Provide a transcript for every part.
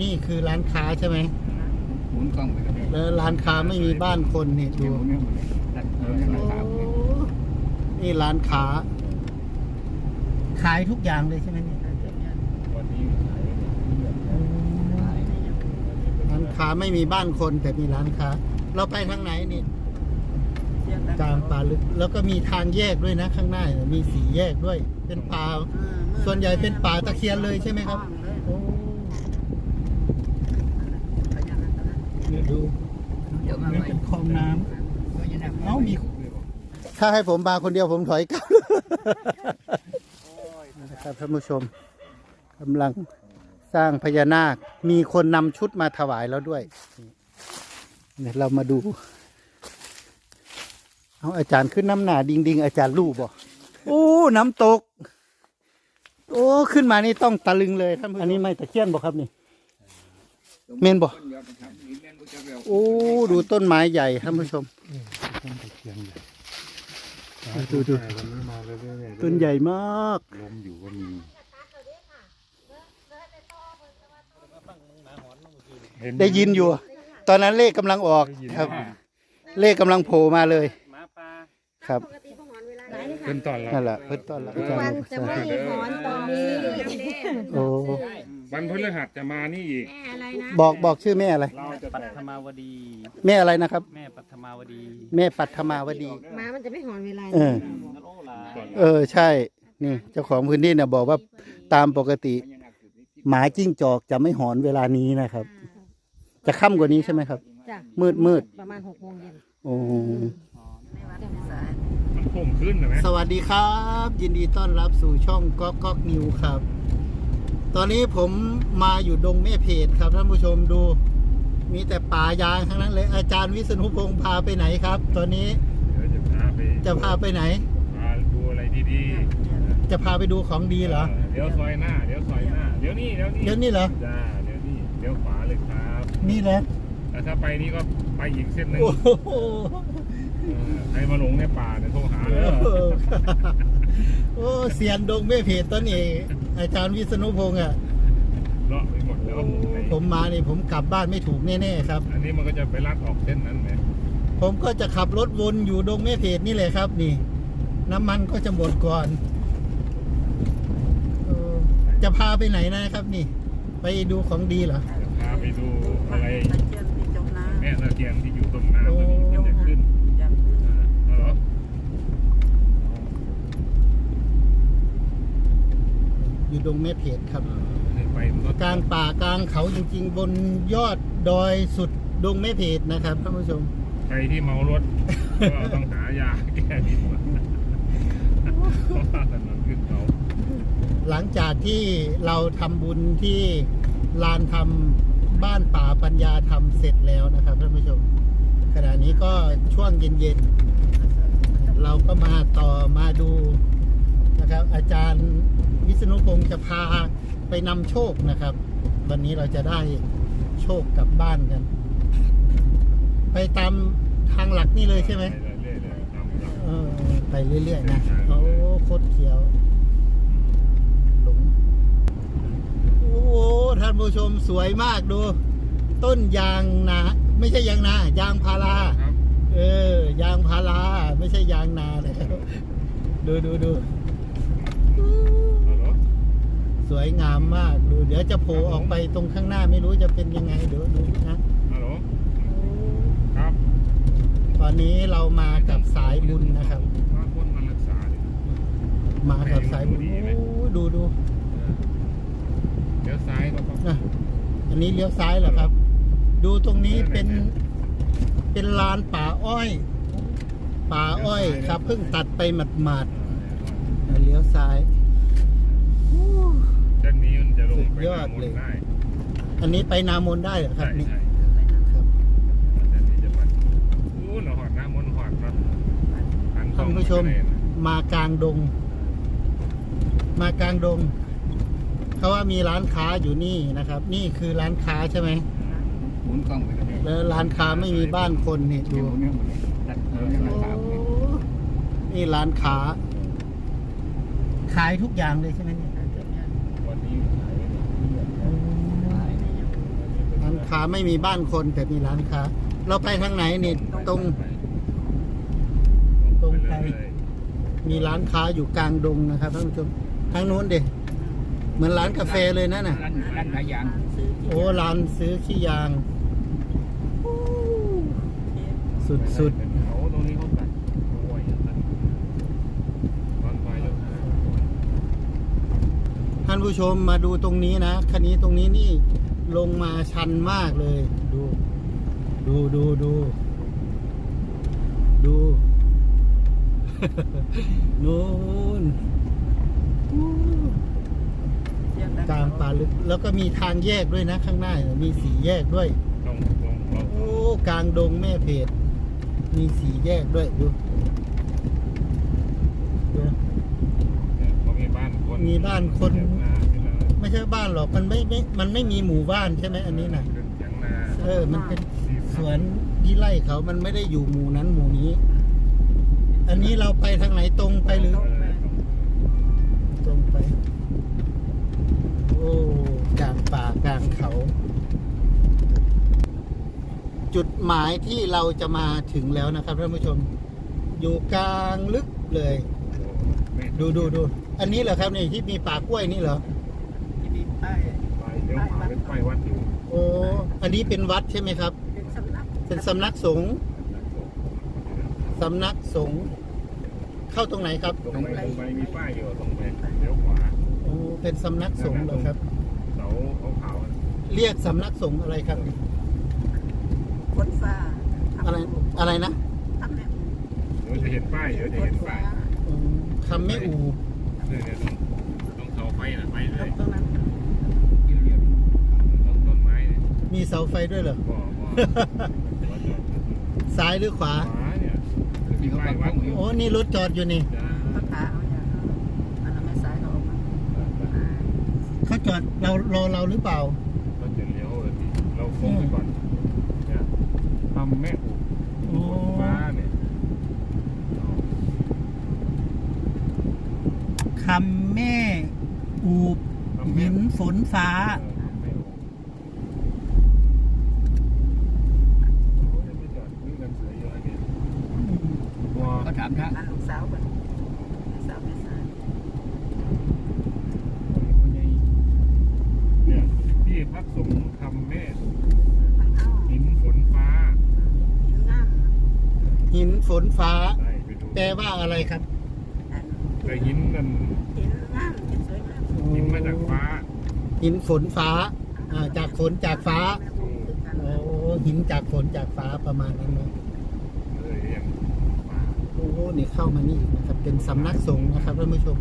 นี่คือร้านค้าใช่ไหมหมุนกล้องไปกันเลยแล้วร้านค้าไม่มีบ้านคนนี่ดู หมุนเนี่ยหมุนเนี่ยเออราคาหมุนเนี่ยนี่ร้านค้า ขายทุกอย่างเลยใช่ไหมเนี่ยวันนี้ขายร้านค้าไม่มีบ้านคนแต่มีร้านค้า เราไปทางไหนนี่กลางป่าลึกแล้วก็มีทางแยกด้วยนะข้างหน้าเนี่ยมีสีแยกด้วย เป็นป่าส่วนใหญ่เป็นป่าตะเคียนเลยใช่ไหมครับ โอ้ เนี่ยดูนี่เป็นคลองน้ำเอ้ามีถ้าให้ผมมาคนเดียวผมถอยกลับนะครับท่านผู้ชมกำลังสร้างพญานาค มีคนนำชุดมาถวายแล้วด้วยเนี่ยเรามาดู เอาอาจารย์ขึ้นน้ำหนาดิงดิงอาจารย์รูปบ่โอ้น้ำตก โอ้ ขึ้นมานี่ต้องตะลึงเลยท่านผู้ชมอันนี้ไม่ตะเคียนบ่ครับนี่ เมนบ่โอ้ดูต้นไม้ใหญ่ท่านผู้ชมดูดูต้นใหญ่มากลมอยู่ก็มีได้ยินอยู่ ตอนนั้นเลขกำลังออกครับ เลขกำลังโผล่มาเลยหมาป่าครับเป็นตอนเรานั่นแหละเพิ่นต้อนรับอาจารวันย์จะไม่หอนตอนนี้โอ้ วันพฤหัสจะมานี่อีก แม่อะไรนะบอกบอกชื่อแม่อะไร เราจะปัทมาวดี แม่อะไรนะครับ แม่ปัทมาวดีแม่ปัทมาวดี หมามันจะไม่หอนเวลาเออเออใช่ นี่ เจ้าของพื้นที่เนี่ยบอกว่าตามปกติ หมาจิ้งจอกจะไม่หอนเวลานี้นะครับ จะค่ำกว่านี้ใช่ไหมครับ จ้ะมืดมืดประมาณหกโมงเย็นโอ้มันพุ่มขึ้นเหรอไหมสวัสดีครับ ยินดีต้อนรับสู่ช่องก๊อกก๊อกนิวครับ ตอนนี้ผมมาอยู่ดงแม่เพจครับท่านผู้ชมดู มีแต่ป่ายางทั้งนั้นเลย อาจารย์วิษณุพงศ์พาไปไหนครับ ตอนนี้เดี๋ยวจะพาไปจะพาไปไหน พาดูอะไรดีจะพาไปดูของดีๆเหรอ เดี๋ยวซอยหน้า เดี๋ยวซอยหน้า เดี๋ยวนี่เดี๋ยวนี่เดี๋ยวนี้เหรอ จ้าเดี๋ยวนี่เดี๋ยวขวาเลยครับนี่แหละแต่ถ้าไปนี่ก็ไปอีกเส้นหนึ่งโอ้โห เออใครมาหลงในป่าเนี่ยโทรหาเลย โอ้เสียนดงแม่เพจต้นเองอาจารย์วิษณุพงศ์อะเลาะไปหมดแล้วมุมไหนผมมานี่ผมกลับบ้านไม่ถูกแน่ๆครับ อันนี้มันก็จะไปลัดออกเส้นนั้นไหมผมก็จะขับรถวนอยู่ดงแม่เพจนี่เลยครับ นี่ น้ำมันก็จะหมดก่อนเออจะพาไปไหนนะครับนี่ ไปดูของดีเหรอจะพาไปดูอะไรตะเกียงที่จมน้แม่ตะเกียงที่อยู่ตรงน้ำตัวนี้มันจะขึ้นำอย่างขึ้น อ่าเอาเหรอ อยู่ดงแม่เพจครับให้ไปมันก็กลางป่ากลางเขาจริงๆ บนยอดดอยสุดดงแม่เพจนะครับท่านผู้ชม ใครที่เมารถ ก็ต้องหายาแก้ดีกว่าเพราะว่าถนนขึ้นเขาหลังจากที่เราทำบุญที่ลานทำบ้านป่าปัญญาธรรมเสร็จแล้วนะครับท่านผู้ชม ขณะนี้ก็ช่วงเย็นๆ เราก็มาต่อมาดูนะครับ อาจารย์ วิษณุพงศ์จะพาไปนำโชคนะครับ วันนี้เราจะได้โชคกลับบ้านกัน ไปตามทางหลักนี่เลยใช่ไหมไปเรื่อยๆเลยตามหลัก เออไปเรื่อยๆนะโอ้โคตรเขียวหลงโอ้โหท่านผู้ชมสวยมากดู ต้นยางนาไม่ใช่ยางนายางพารา ครับ เออยางพาราไม่ใช่ยางนาแล้วดูดูดูเอาเหรอ สวยงามมากดูเดี๋ยวจะโผล่ออกไปตรงข้างหน้าไม่รู้จะเป็นยังไงเดี๋ยวดูนะเอาเหรอครับ ตอนนี้เรามากับสายบุญนะครับ มาคนมารักษาดิมากับสายบุญโอ้ดูดูเดี๋ยวซ้ายเราก็นะอันนี้เลี้ยวซ้ายเหรอครับ ดูตรงนี้เป็นเป็นลานป่าอ้อย ป่าอ้อยครับเพิ่งตัดไปหมาดๆเลี้ยวซ้าย ยอดหน้ามนเลยต์ได้อันนี้ไปนามนได้เหรอครัใช่บนี่ใช่ครับเส้นนี้จะไปอู้หนอหอดหน้ามนต์หอดครับหันท่านผู้ชมเข้าไปเลยนะมากลางดง มากลางดงเขาว่ามีร้านค้าอยู่นี่นะครับ นี่คือร้านค้าใช่ไหมหมุนกล้องไปกันเลยแล้วร้านค้าไม่มีบ้านคนนี่ดูหมุนเนี่ยหมุนเนี่ยเออราคาหมุนเนี่ยนี่ร้านค้า ขายทุกอย่างเลยใช่ไหมเนี่ย วันนี้ขาย อืม ค้าไม่มีบ้านคนแต่มีร้านค้า เราไปทางไหนนี่ตรง ตรงไปเลยมีร้านค้าอยู่กลางดงนะครับท่านผู้ชมทางนู้นเด็เหมือนร้านกาแฟเลยนะน่ะ ร้านร้านขายยางซื้อที่โอ้ร้านซื้อขี้ยาง สุดสุดเขาตรงนี้เขาตัดกล้วยตัดตอนไปแล้วท่านผู้ชมมาดูตรงนี้นะคันนี้ตรงนี้นี่ ลงมาชันมากเลย ดู ดูดูดู ดูนู่นอู้กลางป่าลึก แล้วก็มีทางแยกด้วยนะ ข้างหน้าเนี่ยมีสีแยกด้วยต้องต้องเราโอ้กลางดงแม่เพจมีสีแยกด้วยดูดูเขามีบ้านคน ไม่ใช่บ้านหรอกมันไม่ไม่มันไม่มีหมู่บ้านใช่ไหมอันนี้นะเป็นเถียงนาเออ มันเป็นสวนที่ไร่เขามันไม่ได้อยู่หมู่นั้นหมู่นี้ อันนี้เราไปทางไหนตรงไปหรือเออตรงไป โอ้กลางป่ากลางเขา จุดหมายที่เราจะมาถึงแล้วนะครับท่านผู้ชม อยู่กลางลึกเลยไม่ดูดูดู อันนี้เหรอครับนี่ที่มีป่ากล้วยนี่เหรอ ที่มีป้าย ไปเลี้ยวขวาเป็นป้ายวัดอยู่โอ้อันนี้เป็นวัดใช่ไหมครับ เป็นสำนักเป็นสำนักสงฆ์สำนักสงฆ์เข้าตรงไหนครับตรงไปตรงไปมีป้ายอยู่ตรงไปเลี้ยวขวาโอ้เป็นสำนักสงฆ์เหรอครับ เสาขาวๆน่ะเรียกสำนักสงฆ์อะไรครับคนฟ้าทำอะไรอะไรนะทำแบบเดี๋ยวจะเห็นป้ายเดี๋ยวจะคเห็นนฟ้าป้ายอืมคำไม่อู เนี่ยเนี่ยต้องต้องเสาไฟน่ะไปเลย ตรงนั้น เรียบ ต้องต้นไม้เนี่ย มีเสาไฟด้วยเหรอ บ่บ่อบ่อจอดซ้ายหรือขวา ขวาเนี่ยมีป้ายวัดอยู่โอ้นี่รถจอดอยู่นี่ จ้าก็ขาเอาอย่างอันนั้นไม่สายเขาออกมาเขาจอดเรารอเราหรือเปล่าก็จะเลี้ยวเลยเราโค้งไปก่อนเนี่ยทำแม่อุโอ้ ฟ้าเนี่ยคำแม่อูบทำแม่หินฝนฟ้า เออทำแม่อุโอ้ยไม่จอดวิ่งกันเสือเยอะเนี่ยวัว ๆก็ถามทาง อันลูกสาวคนลูกสาวไม่สาย เนี่ยที่พักสงฆ์ทำแม่อุ ทางเข้า หินฝนฟ้า หินงาม หินฝนฟ้า ได้ไปดู แปลว่าอะไรครับ อัน แต่หินนั่น หินงามหินสวยงาม หินมาจากฟ้า หินฝนฟ้าอ่าจากฝนจากฟ้าโอ้หินจากฝนจากฟ้าประมาณนั้นเนาะเลยอย่างฟ้าโอ้นี่เข้ามานี่อีกนะครับ เป็นสำนักสงฆ์นะครับท่านผู้ชม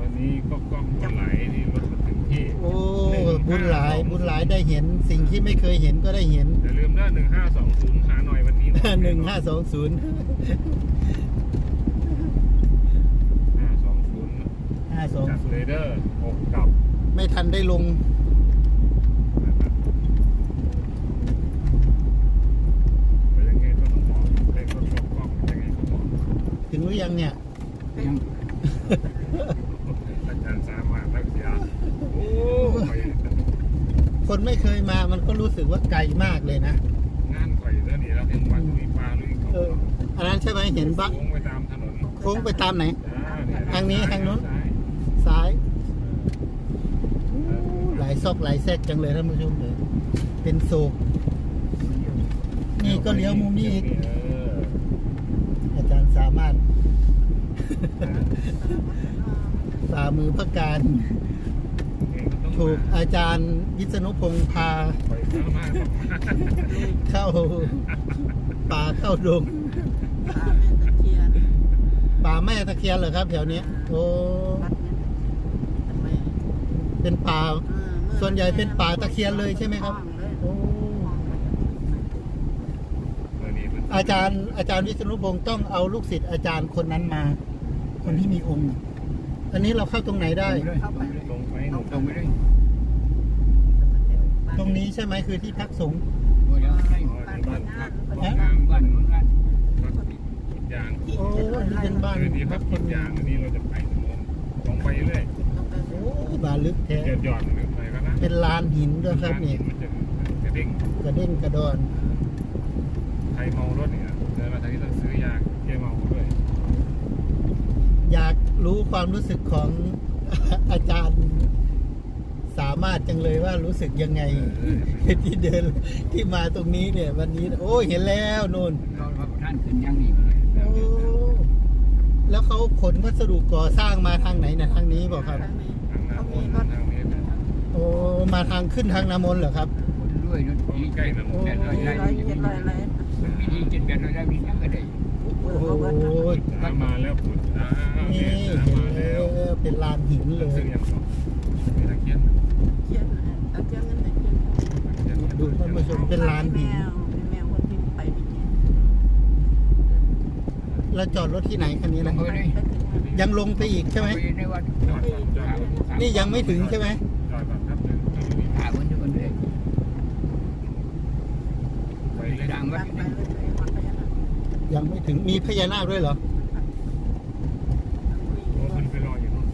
วันนี้ก็กล้องบุญไหลนี่รถมาถึงที่โอ้บุญหลายบุญหลายได้เห็นสิ่งที่ไม่เคยเห็นก็ได้เห็นอย่าลืมนะหนึ่งห้าสองศูนย์หาหน่อยวันนี้หนึ่งห้าสองศูนย์ห้าสองศูนย์ห้าสองจากเรเดอร์หกกับ ไม่ทันได้ลงนะครับไปยังไงก็ต้องบอกเลขรถกล้องยังไงก็บอกถึงหรือยังเนี่ย ยังอาจารย์สามารถรักเสียโอ้ไปคนไม่เคยมามันก็รู้สึกว่าไกลมากเลยนะ งานข่อยแล้วนี่เราเห็นวันลุยปลาลุยเขาเอออันนั้นใช่ไหมเห็นปะโค้งไปตามถนนโค้งไปตามไหนจ้าเยทางนี้ทางนู้น ซ้ยซ้ายหลายซอกหลายแซกจังเลยท่านผู้ชมเลยเป็นโศกนี่ก็เลี้ยวมุมนี้อีกเอออาจารย์สามารถฝ่ามือพระการ ถูกอาจารย์วิษณุพงษ์พาไปสามารถเข้าป่าเข้าดงป่าแม่ตะเคียนป่าแม่ตะเคียนเหรอครับแถวเนี้ยโอ้วัดเนี่ยทำไมเป็นป่าเออมื่ ส่วนใหญ่เป็นป่าตะเคียนเลยใช่ไหมครับโอ้เออนี่มันอาจารย์อาจารย์วิษณุพงศ์ต้องเอาลูกศิษย์อาจารย์คนนั้นมา คนที่มีองค์ อันนี้เราเข้าตรงไหนได้ลงไปหนุ่มตรงไปเลยตรงนี้ใช่ไหมคือที่พักสงฆ์โอ้ยแล้วใช่อ๋อนี่บ้านพักฮะงานบ้านนู้นกันพักกินยางโอ้อันนี้เป็นบ้านคือที่พักกินยางอันนี้เราจะไปถนน ตรงไปเรื่อยโอ้บานลึกแท้ เดือดหย่อนหรือไปก็นะเป็นลานหินด้วยครับนี่มันจะเป็นระดิ่งกระเด้งกระดอนใครเมารถเนี่ยเดินมาทางนี้ต้องซื้อยาแก้เมาด้วย อยากรู้ความรู้สึกของอาจารย์สามารถจังเลยว่ารู้สึกยังไง ที่เดินที่มาตรงนี้เนี่ย วันนี้ โอ้เห็นแล้วนู่นเราพระท่านขึ้นยังนี่เลยโอ้ แล้วเขาขนวัสดุก่อสร้างมาทางไหนนะทางนี้บอกครับทางนี้ทางน้ำวนทางนี้นะโอ้มาทางขึ้นทางน้ำมนต์เหรอครับ คนด้วยรถดีใกล้น้ำแปดร้อยมีไร่ร้อยเจ็ดร้อยอะไรมันมีดีเจ็ดแปดร้อยไร่มียังก็ได้เปิโอ้ดโหเขาเบิดนะน้ำมาแล้วผุดน้ำนี่เนี่ยเห็นน้ำมาแล้แล้ววเป็นลานหินเลซึ่ยงยังสองมีตะเกียบเขียนเอาเจ้าเงินให้เขียนดูท่านผู้ชมเป็นลานแมหินวเป็นแมวคนที่ไปไปกิน แล้วจอดรถที่ไหนคันนี้นะเออนี่ไปถึงยังลงไปอีกใช่ไหมไปในวัดจอดก่อนจอดก่อนนี่ยังไม่ถึงใช่ไหมจอดก่อนครับหนึ่งถามมันทุกคนเลยไปไปเลยดังวัวัดดไปเลยวัดไปยังไงยังไม่ถึงมีพญานาคด้วยเหรอโอ้คุณไปรออยู่นู่น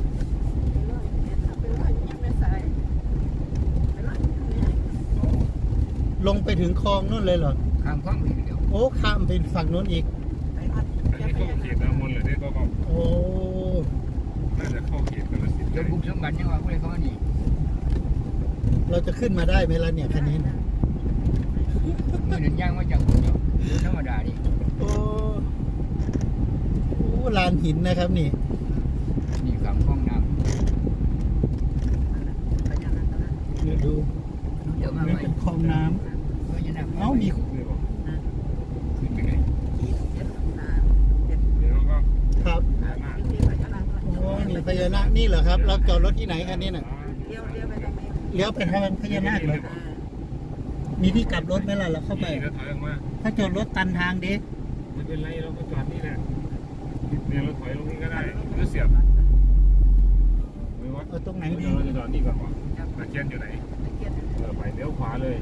ลงไปถึงคลองนู่นเลยเหรอ ข้ามคลองไปเดียวโอ้ ข้ามไปฝั่งนู้นอีก อันนี้ก็เขตน้ำมนต์เหรอเนี่ยก็ก็ โอ้ น่าจะเข้าเขตกันละสิ เดี๋ยวบุ กันยังว่าผู้ใดเขามานี่เราจะขึ้นมาได้ไหมล่ะเนี่ยคันนี้นะมือหนึ่งย่างมาจากคนเดียวธรรมดาดิโอ้โหลานหินนะครับนี่ข้ามคลองน้ เดี๋ยวดูำเดี๋ยวมา นี่ ไว้ เป็นคลองน้ำ ก็จะนั่ง เอ้ามี นี่บอก ขึ้นไปเลย เดี๋ยวก็ ครับโอ้นี่พญานาคนี่เหรอครับ เรา จอดรถที่ไหนคันนี้น่ะเลี้ยวไปทางพญานาคเหรอมีที่กลับรถไหมล่ะเราเข้าไปแล้วถอยออกมาถ้าจอดรถตันทางดิไม่เป็นไรเราก็จอดนี่แหละเนี่ยเราถอยลงนี่ก็ได้หรือเสียบไม่วัดเอาตรงไหนดีเราจะจอดนี่ก่อนตะเกียนอยู่ไหนเออไปเลี้ยวขวาเลย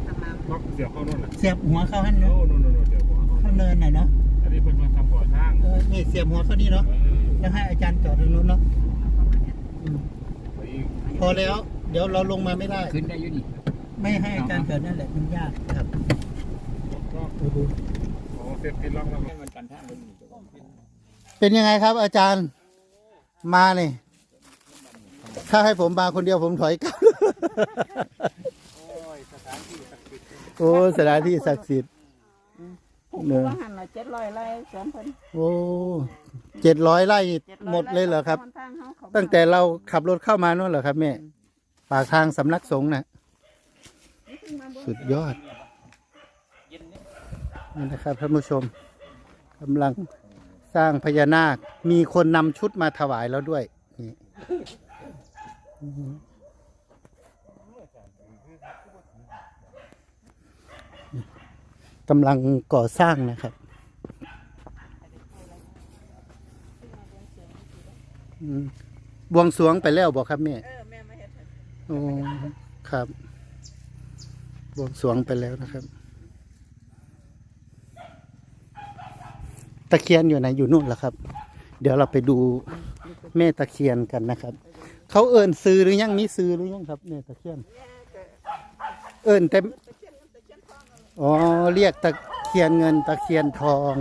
ล็อกเสียบเข้าโน่นน่ะเสียบหัวเข้าหันโน่เนาะนโน่นโน่นเสียบหัวเข้าเข้าเนินหน่อยเนาะอันนี้เป็นคนทำก่อสร้างเออนี่เสียบหัวเข้านี่เนาะเออแล้วให้อาจารย์จอดทางนู้นเนาะ อืมไปอีกพอแล้ว เดี๋ยวเราลงมาไม่ได้ ขึ้นได้อยู่นี่ไม่ให้อาจารย์จอดนั่นแหละมันยากครับก็ดูดูขอเซฟตี้ล็อกแล้วให้มันกันท่าคนนี้เป็นยังไงครับอาจารย์มาเนี่ยถ้าให้ผมมาคนเดียวผมถอยกลับ โอ้สถานที่ศักดิ์สิทธิ์ เนอะว่าหันละเจ็ดร้อยไร่สวนเพิ่นโอ้เจ็ดร้อยไร่หมดเลยเหรอครับตั้งแต่เราขับรถเข้ามานู่นเหรอครับแม่ปากทางสำนักสงฆ์น่ะสุดยอดนี่นะครับท่านผู้ชมกำลังสร้างพญานาค มีคนนำชุดมาถวายแล้วด้วยนี่ กำลังก่อสร้างนะครับบวงสรวงไปแล้วบอกครับแม่เออแม่มาเฮ็ดโอ้ครับ บวงสรวงไปแล้วนะครับ ตะเคียนอยู่ไหนอยู่นู่นเหรอครับ เดี๋ยวเราไปดูแม่ตะเคียนกันนะครับ เขาเอิญซื้อหรือยังมีซื้อหรือยังครับแม่ตะเคียน เอิญเต็ม อ๋อ เรียกตะเคียนเงินตะเคียนทอง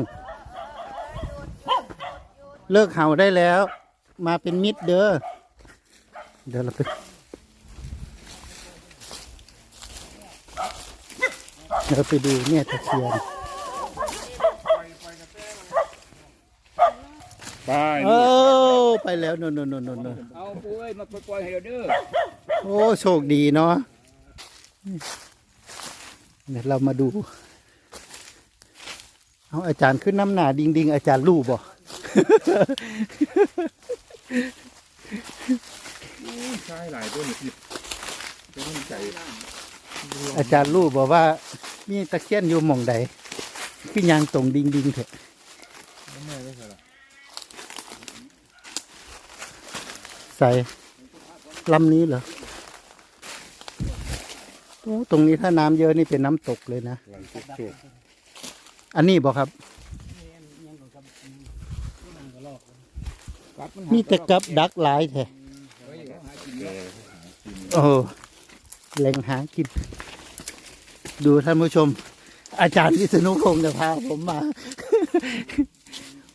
เลิกเห่าได้แล้ว มาเป็นมิตรเด้อ เดี๋ยวเราไปเดี๋ยวไปดูเนี่ยตะเคียน ไปโอ้ไปแล้วนนนนนนนเอาปุ้ยมาปล่อยๆให้เราเด้อ โอ้ โชคดีเนาะ เดี๋ยวเรามาดู เอาอาจารย์ขึ้นน้ำหนาดิงดิงอาจารย์รูปบ่ใช่หลายตัวนี่สิต้องมั่นใจอาจารย์รูปบอกว่า มีตะเคียนอยู่หม่องใดพี่ยางตรงดิงดิงเถอะแม่ได้เหรอใส่ลำนี้เหรอ โอ้ตรงนี้ถ้าน้ำเยอะนี่เป็นน้ำตกเลยนะ หลังจุกจุกอันนี้บอกครับ มีแต่กับดักหลายแท้โอ้แหล่งหากิน ดูท่านผู้ชม อาจารย์วิษณุพงจะพาผมมา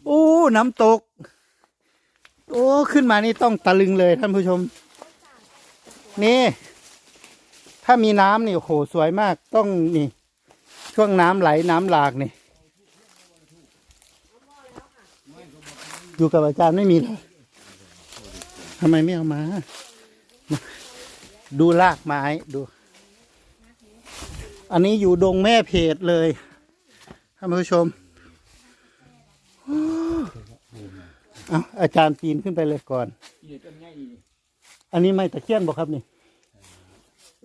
โอ้ น้ำตก โอ้ ขึ้นมานี่ต้องตะลึงเลยท่านผู้ชม นี่ ถ้ามีน้ำนี่โหสวยมากต้องนี่ ช่วงน้ำไหลน้ำหลากนี่ อยู่กับอาจารย์ไม่มีเหรอทำไมไม่เอามา ดูรากไม้ดู อันนี้อยู่ดงแม่เพจเลยท่านผู้ชมเอาอาจารย์ปีนขึ้นไปเลยก่อน อันนี้ไม่ตะเคียนบอกครับนี่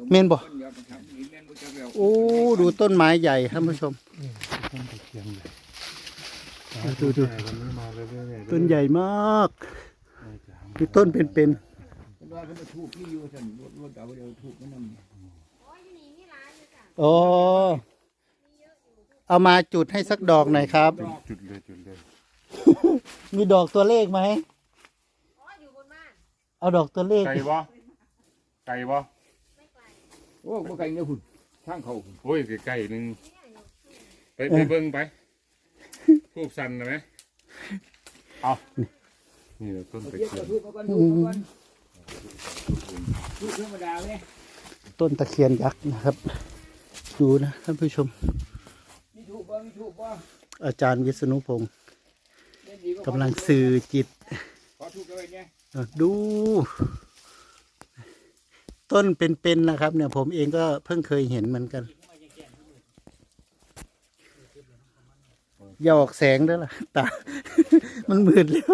เมนบ่ต้นเดียวกันครับนี่แม่นบ่จักแล้วโอ้ดูต้นไม้ใหญ่ท่านผู้ชมต้นตะเคียนใหญ่ดูดูแต่วันนี้มาเรื่อยๆต้นใหญ่มากดูต้นเป็นเพิ่นว่าเพิ่นมาถูกที่อยู่ซั่นรถรถเอาเดี๋ยวถูกมันนำๆโอ้เอามาจุดให้สักดอกหน่อยครับ จุดเลยจุดเลยมีดอกตัวเลขไหมเอาดอกตัวเลขไก่บ่ไก่บ่ โอ้บ่ไกลเนี่ยคุณทางเขาคุณโอ้ยไก่หนึ่งไปไปเบิ่งไปทูบสันนะไหมเอานี่แหละต้นตะเรียกเคียก็นถูกมาก่อนถูกมาก่อนถูกธรรมดาเว้ยต้นตะเคียนยักษ์นะครับ ดูนะท่านผู้ชม มีถูกบ่มีถูกบ่อาจารย์วิษณุพงศ์เล่นดีบ่กำลังสื่อจิตขอถูกกันไว้เนี่ยเออดู ต้นเป็นๆนะครับ เนี่ยผมเองก็เพิ่งเคยเห็นเหมือนกันอย่าออกแสงด้วยล่ะตา มันมืดแล้ว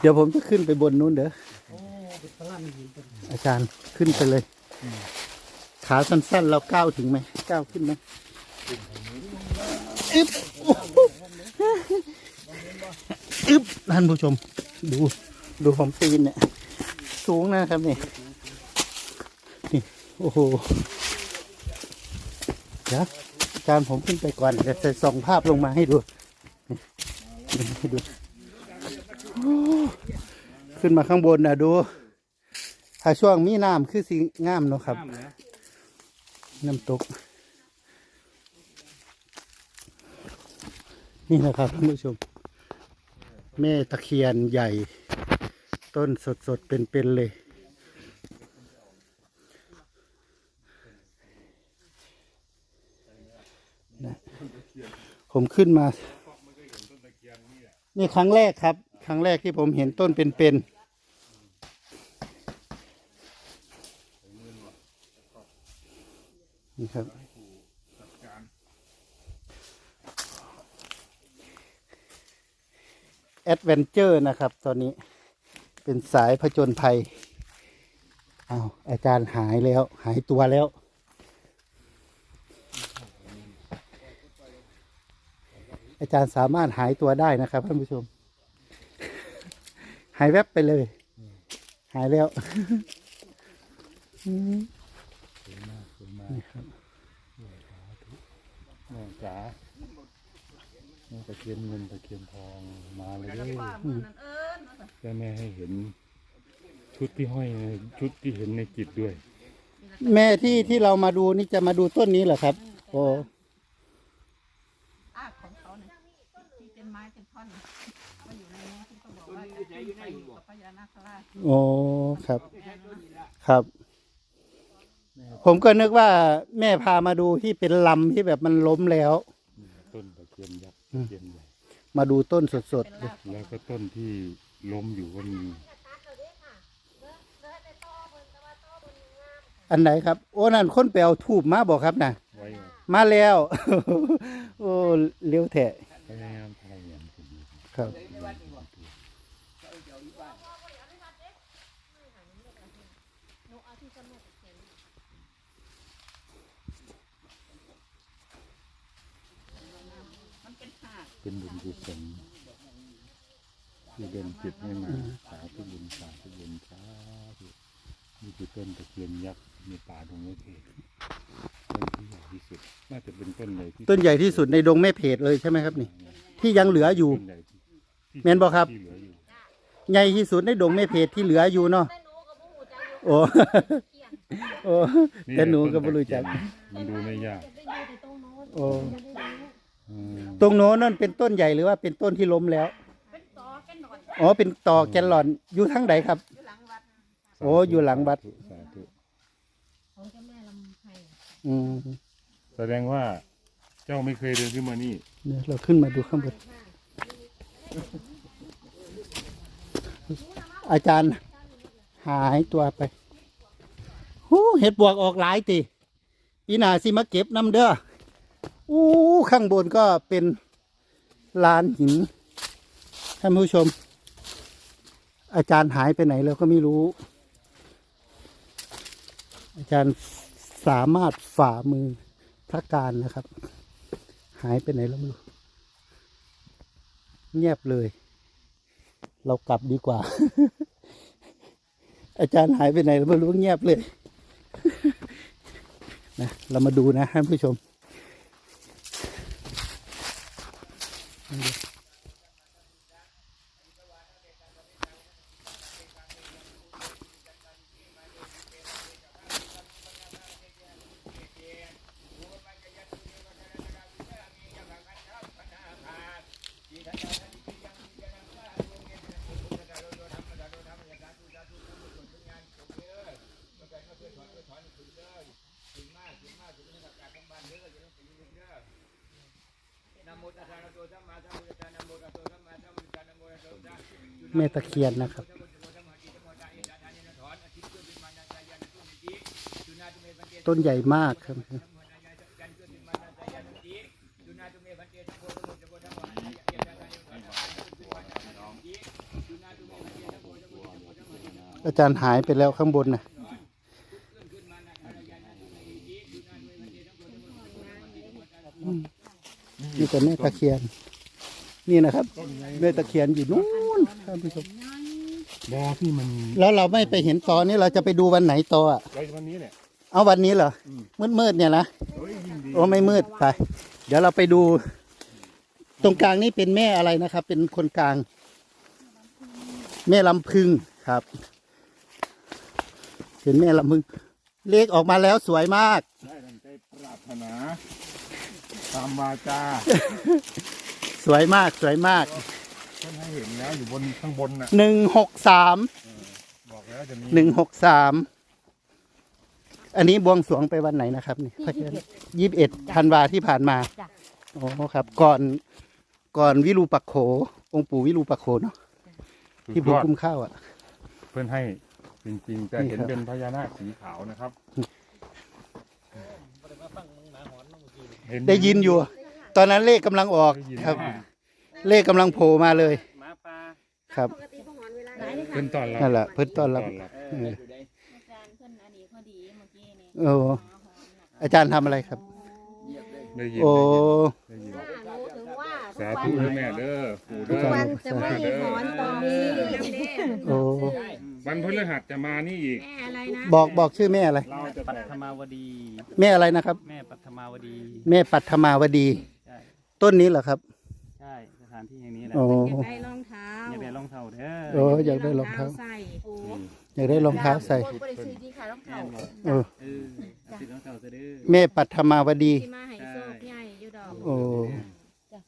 เดี๋ยวผมจะขึ้นไปบนนู้นเด้ออาจารย์ขึ้นไปเลย ขาสั้นๆเราก้าวถึงไหมก้าวขึ้นไหมอึ๊บอึ๊บท่านผู้ชมดู ดูผมปีนเนี่ย สูงนะครับนี่นี่โอ้โหเดี๋ยวอาจารย์ผมขึ้นไปก่อนเดี๋ยวจะส่องภาพลงมาให้ดูให้ดูขึ้นมาข้างบนนะดู ถ้าช่วงมีน้ำคือสีงามเนาะครับ น้ำตก นี่นะครับท่านผู้ชม แม่ตะเคียนใหญ่ ต้นสดๆเป็นๆเลยนะผมขึ้นมา นี่ครั้งแรกครับ ครั้งแรกที่ผมเห็นต้นเป็นๆนี่ครับแอดเวนเจอร์นะครับตอนนี้ เป็นสายผจญภัยอ้าวอาจารย์หายแล้ว หายตัวแล้ว อาจารย์สามารถหายตัวได้นะครับท่านผู้ชม หายแวบไปเลย หายแล้วนี่ครับแม่จ๋าแม่ตะเคียนเงินตะเคียนทองมาเลย แม่แม่ให้เห็นชุดที่ห้อยในชุดที่เห็นในจิตด้วย แม่ที่ที่เรามาดูนี่จะมาดูต้นนี้เหรอครับ โอ้อากของเขาเนี่ยที่เป็นไม้เป็นท่อนมาอยู่ในนี้ที่เขาบอกว่าจะขึ้นไปอยู่กับพญานาคราชโอ้ครับ ครับ ผมก็นึกว่าแม่พามาดูที่เป็นลำที่แบบมันล้มแล้ว ต้นตะเคียนยักษ์ตะเคียนใหญ่มาดูต้นสดเป็นรากแล้วก็ต้นที่ ล้มอยู่ก็มีๆอันไหนครับ โอ้นั่นคนไปเอาทูบมาบอกครับนะไว้มาแล้ว โอ้เลี้ยวแถะพยายามทำอย่างนี้ครับมันเป็นหากเป็นบุญกุศล ที่เดินจิตให้มาสาธุบุญสาธุบุญสาธุนี่คือต้นตะเคียนยักษ์ในป่าดงมะเขตต้นที่ใหญ่ที่สุดน่าจะเป็นต้นใหญ่ที่ต้นใหญ่ที่สุดในดงแม่เพจเลยใช่ไหมครับนี่ ที่ยังเหลืออยู่ ต้นใหญ่ที่ที่แม่นบ่ครับ ที่เหลืออยู่ใหญ่ที่สุดในดงแม่เพจที่เหลืออยู่เนาะโอ้ โอ้แต่หนูก็ไม่รู้จัก มันดูไม่ยากโอ้ อืมตรงโน้นนั่นเป็นต้นใหญ่หรือว่าเป็นต้นที่ล้มแล้ว เป็นตอแกันหน อนอ๋อเป็นต่อแกนหลอนอยู่ทั้งใดครับ อยู่หลังวัดโอ้อยู่หลังวัด สาธุของเจ้าแม่ลำไพอืมแสดงว่าเจ้าไม่เคยเดินขึ้นมานี่ เนี่ยเราขึ้นมาดูข้างบนอาจารย์ หายตัวไปหูเห็ดบวกออกหลายตีปีหนาสิมาเก็บน้ำเด้ออู้ข้างบนก็เป็นลานหินท่านผู้ชม อาจารย์หายไปไหนแล้วก็ไม่รู้ อาจารย์สามารถฝ่ามือพระการนะครับ หายไปไหนแล้วไม่รู้เงียบเลย เรากลับดีกว่า อาจารย์หายไปไหนเราไม่รู้เงียบเลยนะเรามาดูนะท่านผู้ชม ม่ตะเคียนนะครับ ต้นใหญ่มากครับ อาจารย์หายไปแล้วข้างบนนะอืมนี่แต่แม่ตะเคียน นี่นะครับแม่ตะเคียนอยู่นู้น ท่านผู้ชมบอที่มันแล้วเราไม่ไปเห็นตอนนี้เราจะไปดูวันไหนตออะไว้วันนี้เนี่ย เอาวันนี้เหรออืม มืดมืดๆเนี่ยนะเฮ้ยยิ่งดีโอ้ไม่มืดไป เดี๋ยวเราไปดู ตรงกลางนี่เป็นแม่อะไรนะครับ เป็นคนกลาง แม่ลำพึงครับเป็นแม่ลำพึง เลขออกมาแล้วสวยมาก ได้ดังใจปรารถนาตามวาจาสวยมากสวยมาก ท่านให้เห็นแล้วอยู่บนข้างบนน่ะหนึ่งหกสามบอกแล้วจะมีหนึ่งหกสามอันนี้บวงสรวงไปวันไหนนะครับนี่ยี่สิบเอ็ดธันวาที่ผ่านมาโอ้ครับ ก่อนก่อนวิรูปักโข องค์ปู่วิรูปักโขเนาะสุดที่ยผมอดคุ้มข้าวอะ เพื่อนให้จริงๆจะนี่เห็นครับ เป็นพญานาคสีขาวนะครับเห็ได้ยินอยู่ ตอนนั้นเลขกำลังออกได้ยินครับ เลขกำลังโผล่มาเลย หมาปลาครับปกติเขาหอนเวลาไหนเพื่อนตอนรับนั่นแหละเพิ่นต้อนรับเพิ่เออเออ อยู่ได้อาจารย์เพิ่นอดีตพอดีเมื่อกี้นี่โอ้อาจารย์ทำอะไรครับ เหยียบเลยได้ยินโอ้ ได้ยินว่ารู้ถึงว่าสาธุเด้อแม่เด้อปู่ทุเด้กอวันจะไม่หอนตอนนี้โอ้ วันพฤหัสจะมานี่อีก แม่อะไรนะบอกบอกชื่อแม่อะไร เราจะปัแตกทมาวดี แม่อะไรนะครับ แม่ปัทมาวดี แม่ปัทมาวดี ใช่ ต้นนี้เหรอครับใช่สถานที่แห่งนี้แหละโอ้ อยากได้รองเท้าอย่าไปลองเท่าเด้อโอ้อยากได้รองเท้า ใส่โอ้อยากได้รองเท้าใส่บริสุทธิ์ดีค่ะรองเท้าโอ้เออเอาติดรองเท่าซะเด้อแม่ปัทมาวดี ที่มาให้โชคใหญ่อยู่ดอกโอ้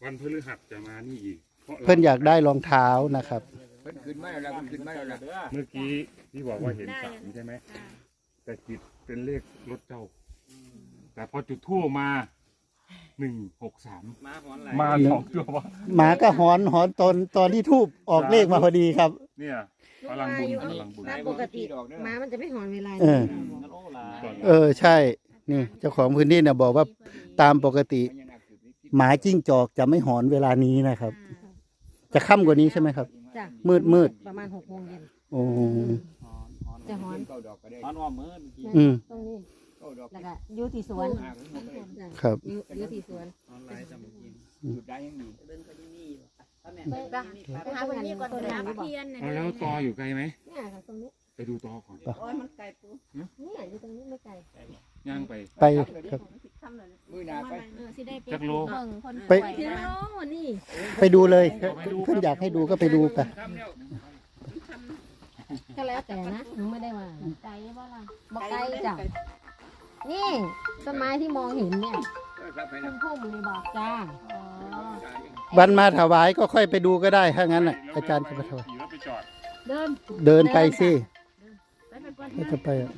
วันพฤหัสจะมานี่อีกเพราะเพื่อนอยากได้รองเท้านะครับ เพิ่นขึ้นมาแล้วล่ะเพิ่นขึ้นมาแล้วล่ะเมื่อกี้ที่บอกว่าเห็นสามใช่ไหม แต่จิตเป็นเลขรถเจ้า แต่พอจุดทั่วมา หนึ่งหกสามหมาหอนไหลมาสองตัววะหมาก็หอนหอนตอนตอนที่ทูบออกเลขมาพอดีครับ เนี่ยพลังบุญพลังบุญ ตามปกติหมามันจะไม่หอนเวลาเออนั่นโอ้หลายเออใช่ นี่ เจ้าของพื้นที่เนี่ยบอกว่าตามปกติพญานาคขึ้นนี่หมาจิ้งจอกจะไม่หอนเวลานี้นะครับ จะค่ำกว่านี้ใช่ไหมครับ จ้ะมืดมืด ประมาณหกโมงเย็นโอ้หอนหอนจะหอนเก้าดอกก็ได้หอนอ้อมมือเมื่อกี้อืม ตรงนี้เก้าดอก แล้วก็อยูที่สวนอ่าขึ้นหมดเลยจ้ะครับอยูอยูที่สวนหอนหลายจำเมื่อกี้หยุดได้ยังดีเดินไปที่นี่ถ้าแม่ไปไปหาคนนี้ก่อนคนนี้บอกเทียนน่ะเอาแล้วตออยู่ไกลไหมเนี่ยค่ะตรงนี้ไปดูตอก่อนโอ้ยมันไกลปูเนี่ยอยู่ตรงนี้ไม่ไกลย่างไปไปครับทำเลยมือหนาไปเออสิได้ไปจักโลเบิ่งคนไปป่วยที่นะโน่นนี่ไปดูเลยเพื่อนอยากให้ดูก็ไปดูไปทำแล้วก็แล้วแต่นะหนูไม่ได้ว่าไกลบ่ล่ะบอกไกลจ้ะ นี่ต้นไม้ที่มองเห็นเนี่ยครับไปพุ่มพุ่มๆนี่บอกจ้าอ๋อวันมาถวายก็ค่อยไปดูก็ได้ถ้างั้นน่ะอาจารย์จะไปถวายขี่รถไปจอดเดินเดินไปสิไปไปก่อนไม่จะไปอะ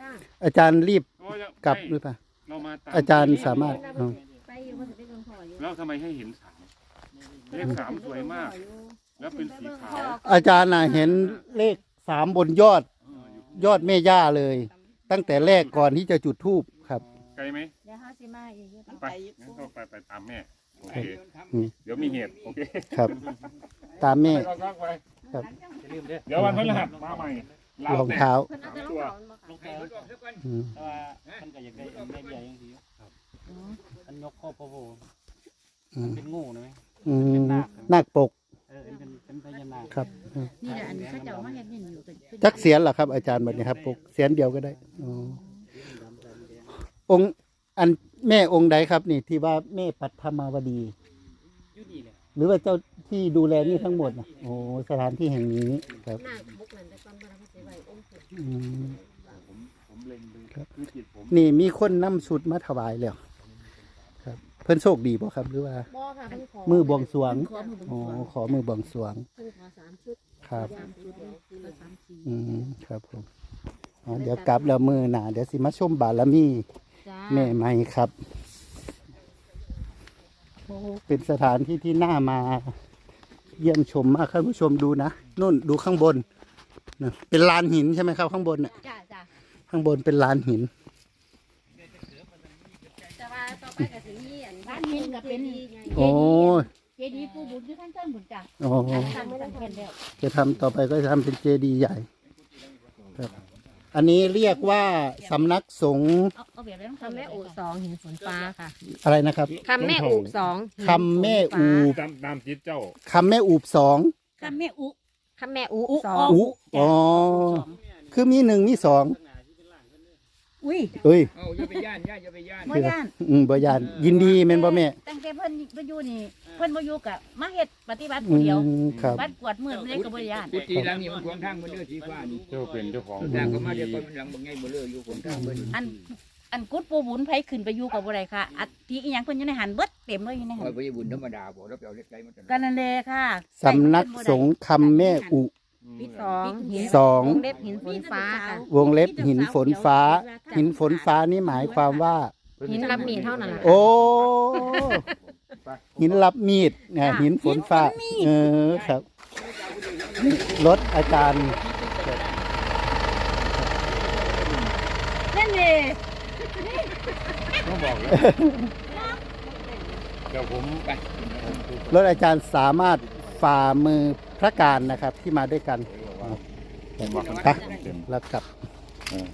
จ้าอาจารย์รีบโอ้ยกลับหไม่รือเปล่า เรามาตามอาจารย์สามารถอ๋อไปอยู่มันจะเป็นคนพ่ออยู่แล้วทำไมให้เห็นสามเลขสามสวยมาก แล้วเป็นสีขาวอาจารย์น่ะเห็นเลขสามบนยอดเอออยู่ยอดแม่ย่าเลยตั้ งแต่แรกก่อนที่จะจุดธูปครับ ไกลไหมเดี๋ยวเฮาสิมาอีกอยู่ไปงั้นก็ไปไปตามแม่โอเคอืม เดี๋ยวมีเหตุโอเคครับ ตามแม่ ไปก็ไปครับ เดี๋ยววันพฤหัสมาใหม่รองเท้าเพิ่นเอาแต่รองเท้ามาค่ะอืมแต่ว่ามันก็อยากได้แม่ใหญ่ยังสิอันยกข้อพระโพอืมเป็นงูนะไหมอืมนาคปก จักเสียนเหรอครับ อาจารย์แบบนี้ครับปกเสียนเดียวก็ได้อ๋อองค์อันแม่องค์ใดครับ นี่ที่ว่าแม่ปัทมาวดี อยู่นี่แหละหรือว่าเจ้าที่ดูแลนี่ทั้งหมดนะโอ้สถานที่แห่งนี้ครับหน้าบุกนั่นแต่ก่อนบ่ได้สิไว้องค์ปู่อืมผมผมเล็งดูครับคือจิตผมนี่มีคนนำสุดมาถวายแล้วครับ เพิ่นโชคดีบ่ครับ หรือว่า บ่ค่ะเพิ่นขอมือบวงสรวงขอมือบวงอ๋อสรวงขอมือบวงสรวงเพิ่นขอสามชุด ครับสามชุดเดียวก็สามสี่อืมครับผมอ๋อเดี๋ยวกลับแล้วมือหนาเดี๋ยวสิมาชมบารมีจ้าแม่ใหม่ครับโอ้เป็นสถานที่ที่น่ามา เยี่ยมชมมากครับผู้ชมดูนะนู่นดูข้างบนนะเป็นลานหินใช่ไหมครับ ข้างบนน่ะจ้าจ้าข้างบนเป็นลานหินแต่ว่าต่อไปก็สิมีอันบ้านหินก็เป็นไงโอ้ยเจดีย์ปู่บุญที่ท่านเจ้าบุญจ้ะโอ้ทำไม่ได้เห็นแล้วจะทำต่อไปก็จะทำเป็นเจดีย์ใหญ่ครับ อันนี้เรียกว่าสำนักสงฆ์เอาเอาแบบนั้นคำแม่อุสองหินฝนฟ้าค่ะอะไรนะครับคำแม่อุสองหินคำแม่อูฝนฟ้าตามตามจิตเจ้าคำแม่อูบสองคำแม่อุ คำแม่อุอุสอง อุอ๋อคือมีหนึ่งมีสอง อุ้ยเอ้ยเอาอย่าไปย่านย่าอย่าไปย่านบ่ย่านอืมบ่ยานยินดีแม่นบ่แม่ตั้งแต่เพิ่นบ่อยู่นี่ เพิ่นบ่อยู่กะมาเฮ็ดปฏิบัติอืผู้เดียวมครับบัดกวาดมือมันเลยก็บ่ย่านกุฏิหลังนี้มันขวางทางมันเลือสีฟ้านี่เจ้าเป็นเจ้าของทางก็มาเดี๋ยวก่อนมันหลังบางไงบ่เลืออยู่ขวางทางเบิ่นอันอันกุดปูบุญไผขึ้นไปอยู่กับบ่ได้ค่ะอัฐิอีหยังเพิ่นอยู่ในหันเบิดเต็มเลยอยู่ในหัคอยนไปบุญธรรมดาบ่รับเอาเล็กไกลมาจังกันนั่นแหละค่ะ สำนักสงฆ์คำแม่อุ สองหินสอง วงเล็บหินฝนฟ้าค่ะ วงเล็บหินฝนฟ้า หินฝนฟ้านี่หมายความว่า หินรับมีดเท่านั้นแหละโอ้ หินรับมีดไงหินฝนฟ้า เออครับนี่รถอาจารย์ นั่นเองต้องบอกเลยเดี๋ยวผมไปรถอาจารย์สามารถฝ่ามือ พระการนะครับที่มาด้วยกันผมว่าไปแล้วกลับ เออ